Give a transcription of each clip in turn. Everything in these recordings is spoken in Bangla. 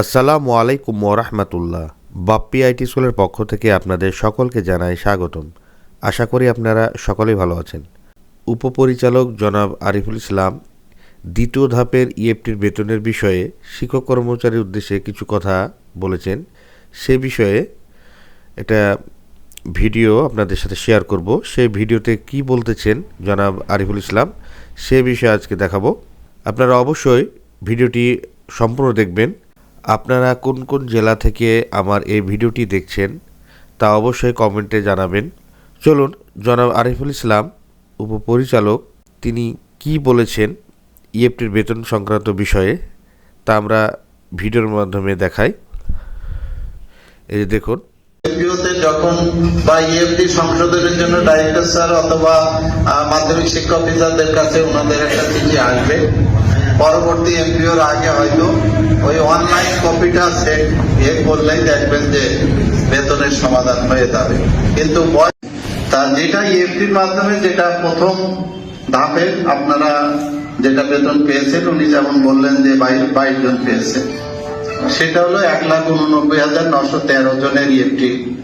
আসসালামু আলাইকুম ওরহমতুল্লাহ। বাপ্পি আইটি স্কুলের পক্ষ থেকে আপনাদের সকলকে জানাই স্বাগতম। আশা করি আপনারা সকলেই ভালো আছেন। উপপরিচালক জনাব আরিফুল ইসলাম দ্বিতীয় ধাপের ইএফটির বেতনের বিষয়ে শিক্ষক কর্মচারীর উদ্দেশ্যে কিছু কথা বলেছেন। সে বিষয়ে এটা ভিডিও আপনাদের সাথে শেয়ার করব। সেই ভিডিওতে কি বলতেছেন জনাব আরিফুল ইসলাম, সে বিষয়ে আজকে দেখাবো। আপনারা অবশ্যই ভিডিওটি সম্পূর্ণ দেখবেন। আপনারা কোন কোন জেলা থেকে আমার এই ভিডিওটি দেখছেন তা অবশ্যই কমেন্টে জানাবেন। চলুন, জনাব আরিফুল ইসলাম, উপপরিচালক, তিনি কি বলেছেন ইএফটির বেতন সংক্রান্ত বিষয়ে, তা আমরা ভিডিওর মাধ্যমে দেখাই। এই যে দেখুন। যখন বা ইএফটি সংশোধনের জন্য ডাইরেক্টর স্যার অথবা মাধ্যমিক শিক্ষা অফিসারদের কাছে ওনাদের একটা চিঠি আসবে। পরবর্তী এমপিওর আগে হয়তো ওই অনলাইন কপিটা সেট এ করলেই দেখবেন যে বেতনের সমাধান হয়ে যাবে। কিন্তু বয়- তা যেটা ইএফটির মাধ্যমে যেটা প্রথম ধাপে আপনারা যেটা বেতন পেয়েছেন, উনি যেমন বললেন যে বাইশ জন পেয়েছেন সেটা হলো এক লাখ উননব্বই হাজার নশো তেরো জনের ইএফটি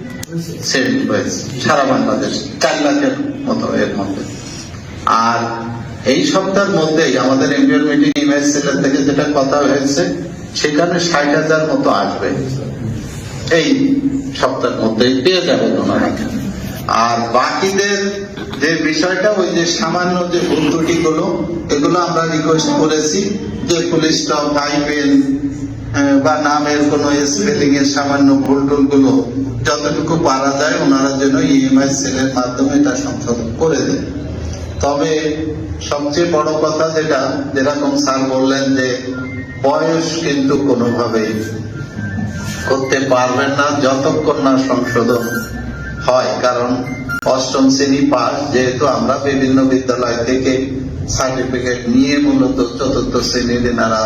সেট হয়েছে সারা বাংলাদেশ, চার লাখের মতো এর মধ্যে। আর এই সপ্তাহের মধ্যেই আমাদের এমপিওর মিটিং ইমেজ সেলের থেকে যেটা কথা হয়েছে, সেখানে ষাট হাজার মতো আসবে। এই সপ্তাহের মধ্যেই পেয়ে যাবেন ওনারা আর বাকিদের যে বিষয়টা, ওই যে সামান্য যে ভুল ত্রুটি গুলো এগুলো আমরা রিকোয়েস্ট করেছি যে পুলিশ স্টপ হাইপেন বা নামের কোন স্পেলিং এর সামান্য ভুল টুলগুলো যতটুকু পারা যায়, ওনারা যেন ইএমআই সেলের মাধ্যমে এটা সংশোধন করে দেন তবে সবচেয়ে বড় কথা যেটা, যেরকম স্যার বললেন যে বয়স কিন্তু কোনোভাবে করতে পারবেন না যতক্ষণ না সংশোধন হয়, কারণ অষ্টম শ্রেণি পাস যেহেতু আমরা বিভিন্ন বিদ্যালয় থেকে সার্টিফিকেট নিয়ে মূলত চতুর্থ শ্রেণির এনারা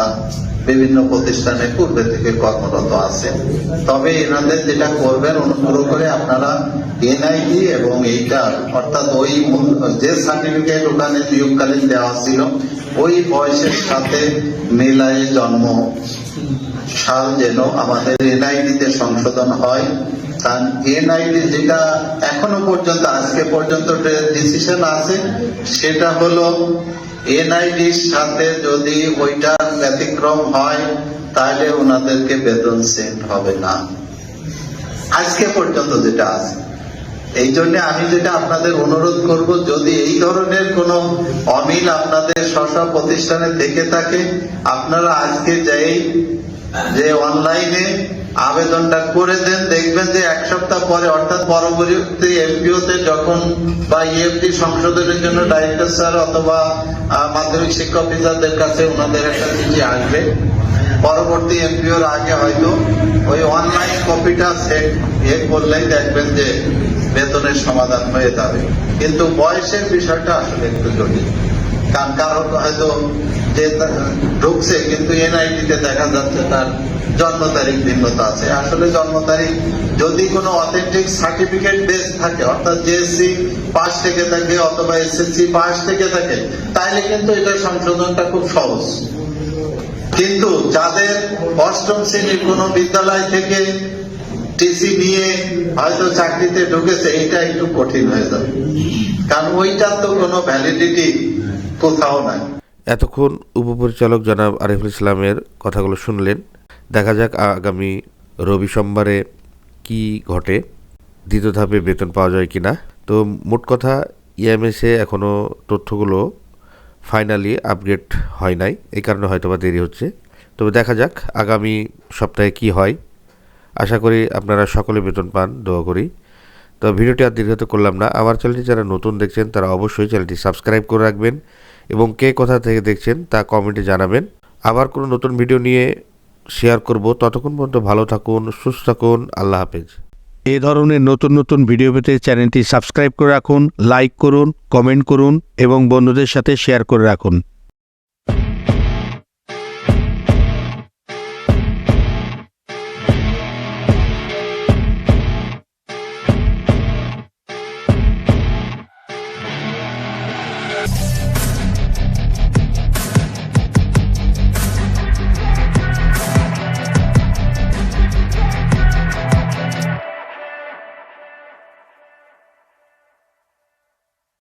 বিভিন্ন প্রতিষ্ঠানে পূর্বে থেকে কর্মরত আছেন। তবে এনাদের যেটা করবেন, অনুগ্রহ করে আপনারা এনআইডি এবং এইটা, অর্থাৎ ওই যে সার্টিফিকেট ওখানে নিয়োগকালীন দেওয়া ছিল, ওই বয়সের সাথে মেলায় জন্ম সাল যেন আমাদের এনআইডিতে সংশোধন হয়। কারণ এনআইডি যেটা এখনও পর্যন্ত, আজকে পর্যন্ত ডিসিশন আছে, সেটা হলো এনআইডির সাথে যদি ওইটা ব্যতিক্রম হয়, তাহলে ওনাদেরকে বেতন সেন্ড হবে না। আজকে পর্যন্ত যেটা আছে। এই জন্য আমি যেটা আপনাদের অনুরোধ করব, যদি এই ধরনের কোন অমিল আপনাদের স্ব প্রতিষ্ঠানে থেকে থাকে, আপনারা আজকে যাই, যে অনলাইনে আবেদনটা করে দেন, দেখবেন যে এক সপ্তাহ পরে, অর্থাৎ পরবর্তী এমপিও তে যখন বা ইএফটি সংশোধনের জন্য ডাইরেক্টর স্যার অথবা মাধ্যমিক শিক্ষা অফিসারদের কাছে ওনাদের একটা চিঠি আসবে। পরবর্তী এমপিওর আগে হয়তো ওই অনলাইন কপিটা সেট এ করলেই দেখবেন যে বেতনের সমাধান হয়ে যাবে। কিন্তু বয়সের বিষয়টা আসলে একটু জটিল। কারণ কারণ হয়তো যে ঢুকছে, কিন্তু এনআইডি তে দেখা যাচ্ছে তার জন্ম তারিখ ভিন্নতা আছে। আসলে জন্ম তারিখ যদি কোনো অথেন্টিক সার্টিফিকেট বেস থাকে, অর্থাৎ জেএসসি পাস থেকে থাকে অথবা এসএসসি পাস থেকে থাকে তাহলে কিন্তু এটা সংশোধনটা খুব সহজ। কিন্তু যাদের অষ্টম শ্রেণির কোন বিদ্যালয় থেকে টিসি নিয়ে হয়তো চাকরিতে ঢুকেছে এটা একটু কঠিন হয়ে যাবে কারণ ওইটার তো কোনো ভ্যালিডিটি কোথাও নাই। এতক্ষণ উপপরিচালক জনাব আরিফুল ইসলামের কথাগুলো শুনলেন। দেখা যাক আগামী রবি সোমবারে কি ঘটে। দ্বিতীয় ধাপে বেতন পাওয়া যায় কি না তো মোট কথা ইএমএসে এখনও তথ্যগুলো ফাইনালি আপগ্রেড হয় নাই। এই কারণে হয়তো বা দেরি হচ্ছে। তবে দেখা যাক আগামী সপ্তাহে কি হয়। আশা করি আপনারা সকলে বেতন পান, দোয়া করি। তো ভিডিওটি আর দীর্ঘত করলাম না। আমার চ্যানেলটি যারা নতুন দেখছেন, তারা অবশ্যই চ্যানেলটি সাবস্ক্রাইব করে রাখবেন। এবং কে কোথা থেকে দেখছেন তা কমেন্টে জানাবেন। আবার কোনো নতুন ভিডিও নিয়ে শেয়ার করব। ততক্ষণ পর্যন্ত ভালো থাকুন, সুস্থ থাকুন, আল্লাহ হাফেজ। এ ধরনের নতুন নতুন ভিডিও পেতে চ্যানেলটি সাবস্ক্রাইব করে রাখুন, লাইক করুন, কমেন্ট করুন এবং বন্ধুদের সাথে শেয়ার করে রাখুন।